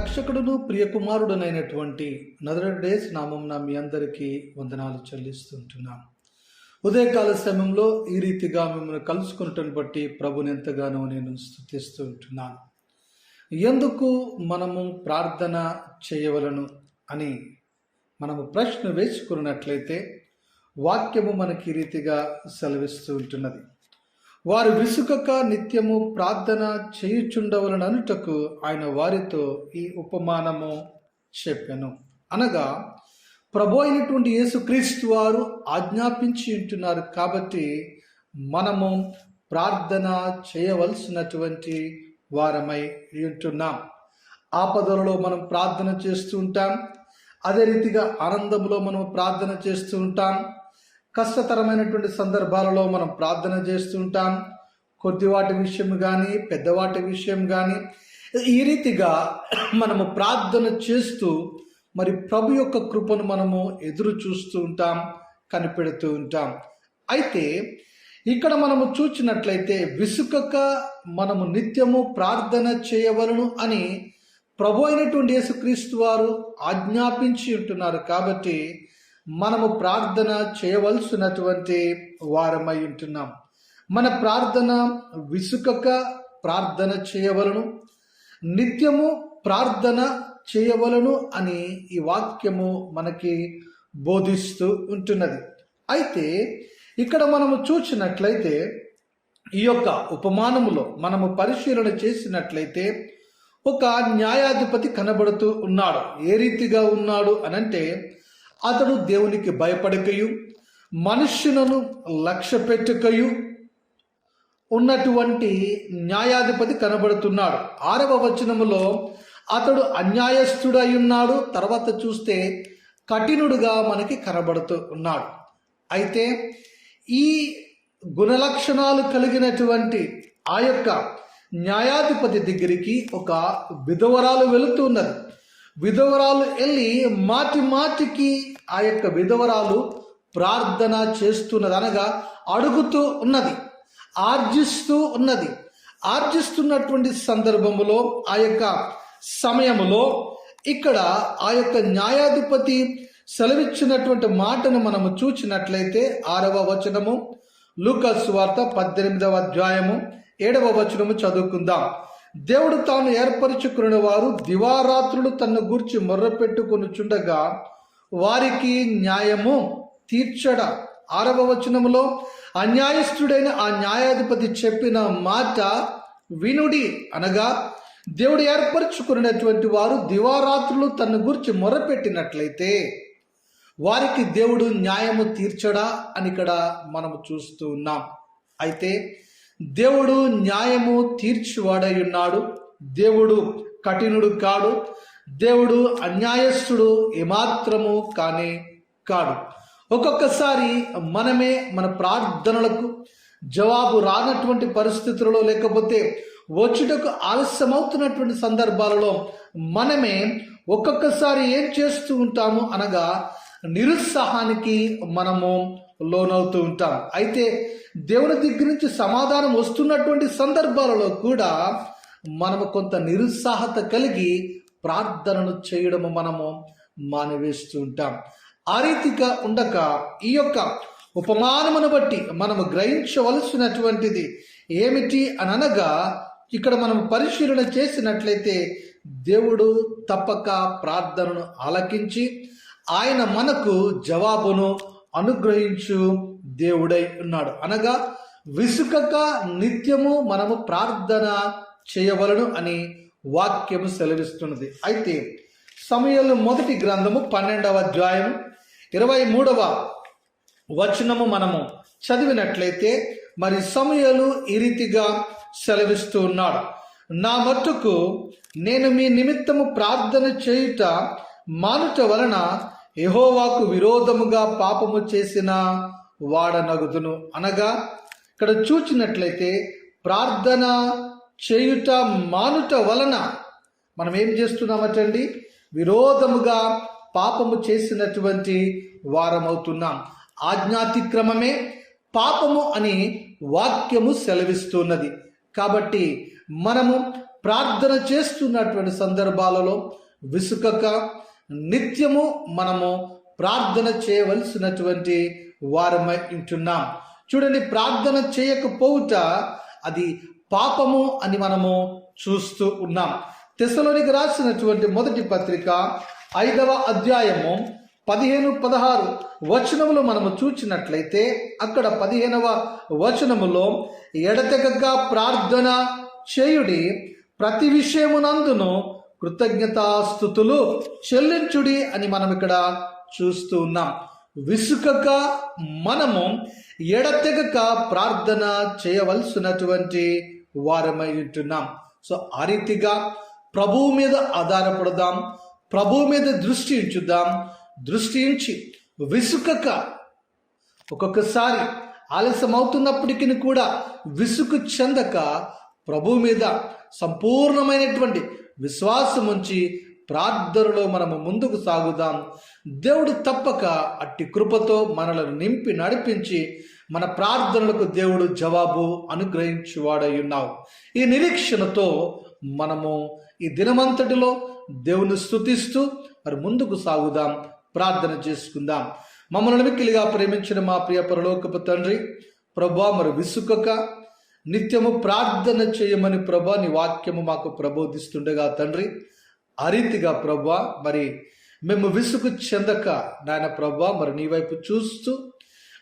రక్షకుడును ప్రియకుమారుడునైనటువంటి నదరడేస్ నామం మీ అందరికీ వందనాలు చెల్లిస్తుంటున్నాను ఉదయకాల సమయంలో ఈ రీతిగా మిమ్మల్ని కలుసుకున్నటను బట్టి ప్రభుని ఎంతగానో నేను స్థుతిస్తూ ఉంటున్నాను ఎందుకు మనము ప్రార్థన చేయవలను అని మనము ప్రశ్న వేసుకున్నట్లయితే వాక్యము మనకి ఈ రీతిగా సెలవిస్తూ ఉంటున్నది. వారు విసుకక నిత్యము ప్రార్థన చేయుచుండవలను అనుటకు ఆయన వారితో ఈ ఉపమానము చెప్పాను. అనగా ప్రభు అయినటువంటి యేసుక్రీస్తు వారు ఆజ్ఞాపించి ఉంటున్నారు కాబట్టి మనము ప్రార్థన చేయవలసినటువంటి వారమై ఉంటున్నాం. ఆపదలలో మనం ప్రార్థన చేస్తూ ఉంటాం. అదే రీతిగా ఆనందంలో మనం ప్రార్థన చేస్తూ ఉంటాం. కష్టతరమైనటువంటి సందర్భాలలో మనం ప్రార్థన చేస్తూ ఉంటాం. విషయం కానీ పెద్దవాటి విషయం కానీ ఈ రీతిగా మనము ప్రార్థన చేస్తూ మరి ప్రభు యొక్క కృపను మనము ఎదురు చూస్తూ ఉంటాం కనిపెడుతూ ఉంటాం. అయితే ఇక్కడ మనము చూచినట్లయితే విసుకక మనము నిత్యము ప్రార్థన చేయవలను అని ప్రభు అయినటువంటి యేసుక్రీస్తు వారు ఆజ్ఞాపించి ఉంటున్నారు. కాబట్టి మనము ప్రార్థన చేయవలసినటువంటి వారమై ఉంటున్నాం. మన ప్రార్థన విసుకక ప్రార్థన చేయవలను. నిత్యము ప్రార్థన చేయవలను అని ఈ వాక్యము మనకి బోధిస్తూ ఉంటున్నది. అయితే ఇక్కడ మనము చూసినట్లయితే ఈ యొక్క ఉపమానములో మనము పరిశీలన చేసినట్లయితే ఒక న్యాయాధిపతి కనబడుతూ ఉన్నాడు. ఏ రీతిగా ఉన్నాడు అనంటే అతడు దేవునికి భయపడకయు మనుష్యులను లక్ష్య పెట్టుకయు. ఉన్నటువంటి న్యాయాధిపతి కనబడుతున్నాడు. ఆరవ వచనములో అతడు అన్యాయస్థుడై ఉన్నాడు తర్వాత చూస్తే కఠినుడుగా మనకి కనబడుతూ ఉన్నాడు అయితే ఈ గుణలక్షణాలు కలిగినటువంటి ఆ యొక్క న్యాయాధిపతి దగ్గరికి ఒక విధవరాలు వెళుతున్నది విధవరాలు వెళ్ళి మాటి మాటికి ఆ యొక్క విధవరాలు ప్రార్థన చేస్తున్నది అనగా అడుగుతూ ఉన్నది ఆర్జిస్తూ ఉన్నది. ఆర్జిస్తున్నటువంటి సందర్భములో ఆ యొక్క సమయములో ఇక్కడ ఆ యొక్క న్యాయాధిపతి సెలవిచ్చినటువంటి మాటను మనము చూచినట్లయితే ఆరవ వచనము లూకస్ వార్త పద్దెనిమిదవ అధ్యాయము ఏడవ వచనము చదువుకుందాం. దేవుడు తాను ఏర్పరచుకున్న వారు దివారాత్రులు తన గూర్చి మొర్రపెట్టుకుని చుండగా వారికి న్యాయము తీర్చడ. ఆరవ వచనంలో అన్యాయస్థుడైన ఆ న్యాయాధిపతి చెప్పిన మాట వినుడి అనగా దేవుడు ఏర్పరచుకున్నటువంటి వారు దివారాత్రులు తన గురించి మొరపెట్టినట్లయితే వారికి దేవుడు న్యాయము తీర్చడా అని ఇక్కడ మనము చూస్తూ ఉన్నాం. అయితే దేవుడు న్యాయము తీర్చివాడై ఉన్నాడు దేవుడు కఠినుడు కాడు. దేవుడు అన్యాయస్తుడు ఏమాత్రము కానే కాడు. ఒక్కొక్కసారి మనమే మన ప్రార్థనలకు జవాబు రానటువంటి పరిస్థితులలో లేకపోతే వచ్చుటకు ఆలస్యమవుతున్నటువంటి సందర్భాలలో మనమే ఒక్కొక్కసారి ఏం చేస్తూ ఉంటాము అనగా నిరుత్సాహానికి మనము లోనవుతూ ఉంటాం అయితే దేవుని దగ్గర నుంచి సమాధానం వస్తున్నటువంటి సందర్భాలలో కూడా మనము కొంత నిరుత్సాహత కలిగి ప్రార్థనను చేయడము మనము మానవేస్తూ ఉంటాం. ఆ రీతిగా ఉండక ఈ యొక్క ఉపమానమును బట్టి మనము గ్రహించవలసినటువంటిది ఏమిటి అని అనగా ఇక్కడ మనం పరిశీలన చేసినట్లయితే దేవుడు తప్పక ప్రార్థనను ఆలకించి ఆయన మనకు జవాబును అనుగ్రహించు దేవుడై ఉన్నాడు. అనగా విసుకక నిత్యము మనము ప్రార్థన చేయవలను అని వాక్యము సెలవిస్తున్నది. అయితే సమయంలో మొదటి గ్రంథము పన్నెండవ అధ్యాయం ఇరవై మూడవ వచనము మనము చదివినట్లయితే మరి సమయాలు ఈ రీతిగా సెలవిస్తూ ఉన్నాడు. నా మట్టుకు నేను మీ నిమిత్తము ప్రార్థన చేయుట మానుట వలన యహోవాకు విరోధముగా పాపము చేసిన వాడనగుదును. అనగా ఇక్కడ చూచినట్లయితే ప్రార్థన చేయుట మానుట వలన మనం ఏం చేస్తున్నామటండి విరోధముగా పాపము చేసినటువంటి వారమవుతున్నాం. ఆజ్ఞాతిక్రమమే పాపము అని వాక్యము సెలవిస్తున్నది. కాబట్టి మనము ప్రార్థన చేస్తున్నటువంటి సందర్భాలలో విసుకక నిత్యము మనము ప్రార్థన చేయవలసినటువంటి వారమై ఉంటున్నాం. చూడండి ప్రార్థన చేయకపోవుట అది పాపము అని మనము చూస్తూ ఉన్నాం. తెసలోనికి రాసినటువంటి మొదటి పత్రిక ఐదవ అధ్యాయము పదిహేను పదహారు వచనములు మనము చూచినట్లయితే అక్కడ పదిహేనవ వచనములో ఎడతెగగా ప్రార్థన చేయుడి ప్రతి విషయమునందును కృతజ్ఞతాస్థుతులు చెల్లించుడి అని మనం ఇక్కడ చూస్తూ ఉన్నాం. విసుకక మనము ఎడతెగక ప్రార్థన చేయవలసినటువంటి వారమై ఉంటున్నాం సో ఆ రీతిగా ప్రభువు మీద ఆధారపడదాం ప్రభు మీద దృష్టి ఉంచుదాం దృష్టి ఉంచి విసుకక ఒక్కొక్కసారి ఆలస్యం అవుతున్నప్పటికీ కూడా విసుగు చెందక ప్రభు మీద సంపూర్ణమైనటువంటి విశ్వాసముంచి ప్రార్థనలో మనము ముందుకు సాగుదాం. దేవుడు తప్పక అట్టి కృపతో మనలను నింపి నడిపించి మన ప్రార్థనలకు దేవుడు జవాబు అనుగ్రహించువాడై ఉన్నావు ఈ నిరీక్షణతో మనము ఈ దినమంతటిలో దేవుని స్తుతిస్తూ మరి ముందుకు సాగుదాం. ప్రార్థన చేసుకుందాం. మమ్మల్ని మిక్కిలిగా ప్రేమించిన మా ప్రియ పరలోకపు తండ్రి ప్రభా మరి విసుకక నిత్యము ప్రార్థన చేయమని ప్రభా నీ వాక్యము మాకు ప్రబోధిస్తుండగా తండ్రి. ఆ రీతిగా ప్రభా మరి మేము విసుగు చెందక నాయన ప్రభా మరి నీ వైపు చూస్తూ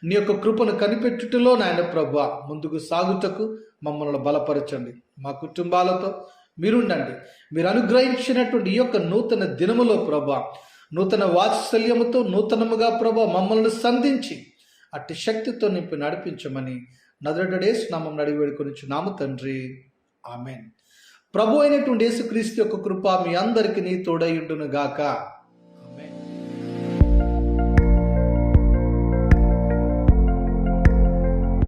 నీ యొక్క కృపను కనిపెట్టుటలో నాయన ప్రభా ముందుకు సాగుటకు మమ్మల్ని బలపరచండి. మా కుటుంబాలతో మీరుండండి. మీరు అనుగ్రహించినటువంటి ఈ యొక్క నూతన దినములో ప్రభా నూతన వాత్సల్యముతో నూతనముగా ప్రభా మమ్మల్ని సంధించి అట్టి శక్తితో నింపి నడిపించమని నదరడేస్ నామం నడిగి వేడుకొని నామ తండ్రి. ఆమెన్. ప్రభు అయినటువంటి యేసుక్రీస్తు యొక్క కృప మీ అందరికీ తోడైండును గాక